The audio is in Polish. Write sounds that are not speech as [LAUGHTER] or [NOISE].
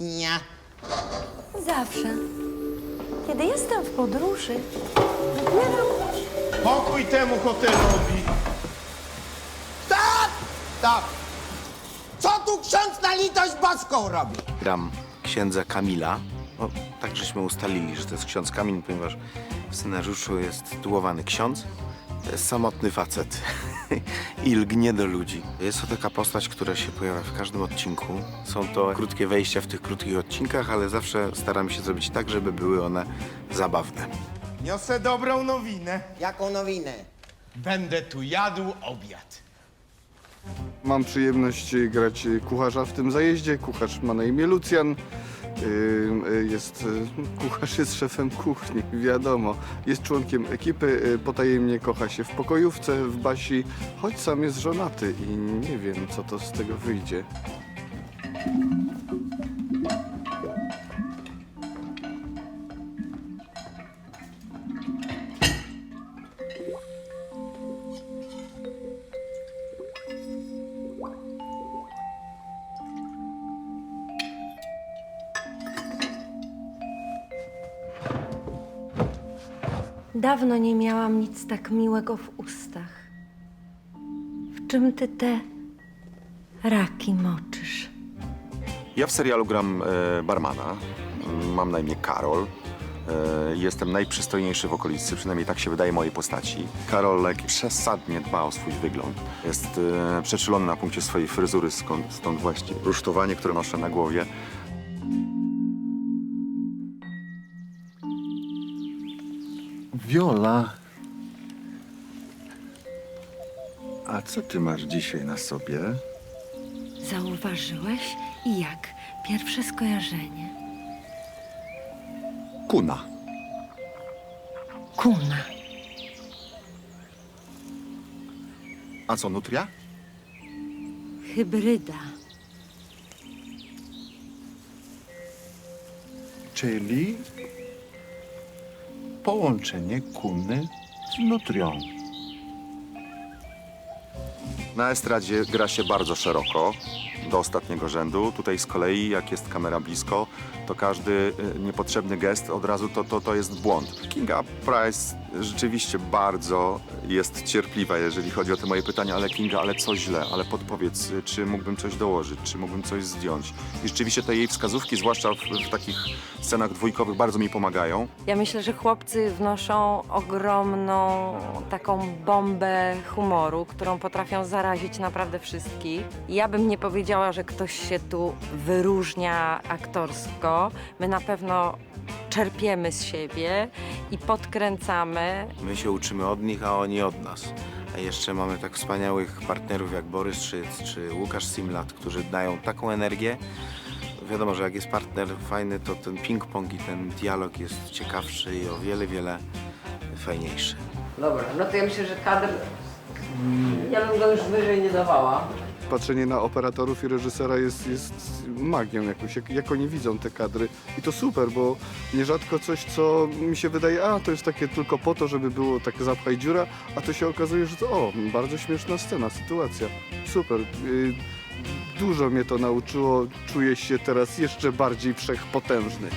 dnia? Zawsze. Kiedy jestem w podróży, wybieram Pokój temu hotelowi. Stop! Stop! Co tu ksiądz na litość boską robi? gram księdza Kamila. No, tak żeśmy ustalili, że to jest ksiądz Kamil, ponieważ w scenariuszu jest tytułowany ksiądz. To jest samotny facet [LAUGHS] i lgnie do ludzi. Jest to taka postać, która się pojawia w każdym odcinku. Są to krótkie wejścia w tych krótkich odcinkach, ale zawsze staramy się zrobić tak, żeby były one zabawne. Niosę dobrą nowinę. Jaką nowinę? Będę tu jadł obiad. Mam przyjemność grać kucharza w tym zajeździe. Kucharz ma na imię Lucjan. Y, Jest, y, kucharz jest szefem kuchni, wiadomo. Jest członkiem ekipy, y, potajemnie kocha się w pokojówce, w Basi, choć sam jest żonaty i nie wiem, co to z tego wyjdzie. Dawno nie miałam nic tak miłego w ustach. W czym ty te raki moczysz? Ja w serialu gram e, barmana. Mam na imię Karol. E, jestem najprzystojniejszy w okolicy, przynajmniej tak się wydaje mojej postaci. Karolek przesadnie dba o swój wygląd. Jest e, przeczulony na punkcie swojej fryzury, skąd, stąd właśnie rusztowanie, które noszę na głowie. Wiola. A co ty masz dzisiaj na sobie? Zauważyłeś? I jak? Pierwsze skojarzenie. Kuna. Kuna. A co, nutria? Hybryda. Czyli połączenie kuny z nutrią. Na estradzie gra się bardzo szeroko, do ostatniego rzędu. Tutaj z kolei, jak jest kamera blisko, to każdy y, niepotrzebny gest od razu to, to, to jest błąd. Kinga Price rzeczywiście bardzo jest cierpliwa, jeżeli chodzi o te moje pytania, ale Kinga, ale co źle, ale podpowiedz, y, czy mógłbym coś dołożyć, czy mógłbym coś zdjąć. I rzeczywiście te jej wskazówki, zwłaszcza w, w takich scenach dwójkowych, bardzo mi pomagają. Ja myślę, że chłopcy wnoszą ogromną taką bombę humoru, którą potrafią zarazić naprawdę wszystkich. Ja bym nie powiedziała, że ktoś się tu wyróżnia aktorsko. My na pewno czerpiemy z siebie i podkręcamy. My się uczymy od nich, a oni od nas. A jeszcze mamy tak wspaniałych partnerów jak Borys Szyc czy Łukasz Simlat, którzy dają taką energię. Wiadomo, że jak jest partner fajny, to ten ping-pong i ten dialog jest ciekawszy i o wiele, wiele fajniejszy. Dobra, no to ja myślę, że kadr. Ja bym go już wyżej nie dawała. Patrzenie na operatorów i reżysera jest, jest magią jakąś, jak, jak oni widzą te kadry. I to super, bo nierzadko coś, co mi się wydaje, a to jest takie tylko po to, żeby było tak zapchaj dziura, a to się okazuje, że to o, bardzo śmieszna scena, sytuacja. Super. Y, Dużo mnie to nauczyło, czuję się teraz jeszcze bardziej wszechpotężny. [LAUGHS]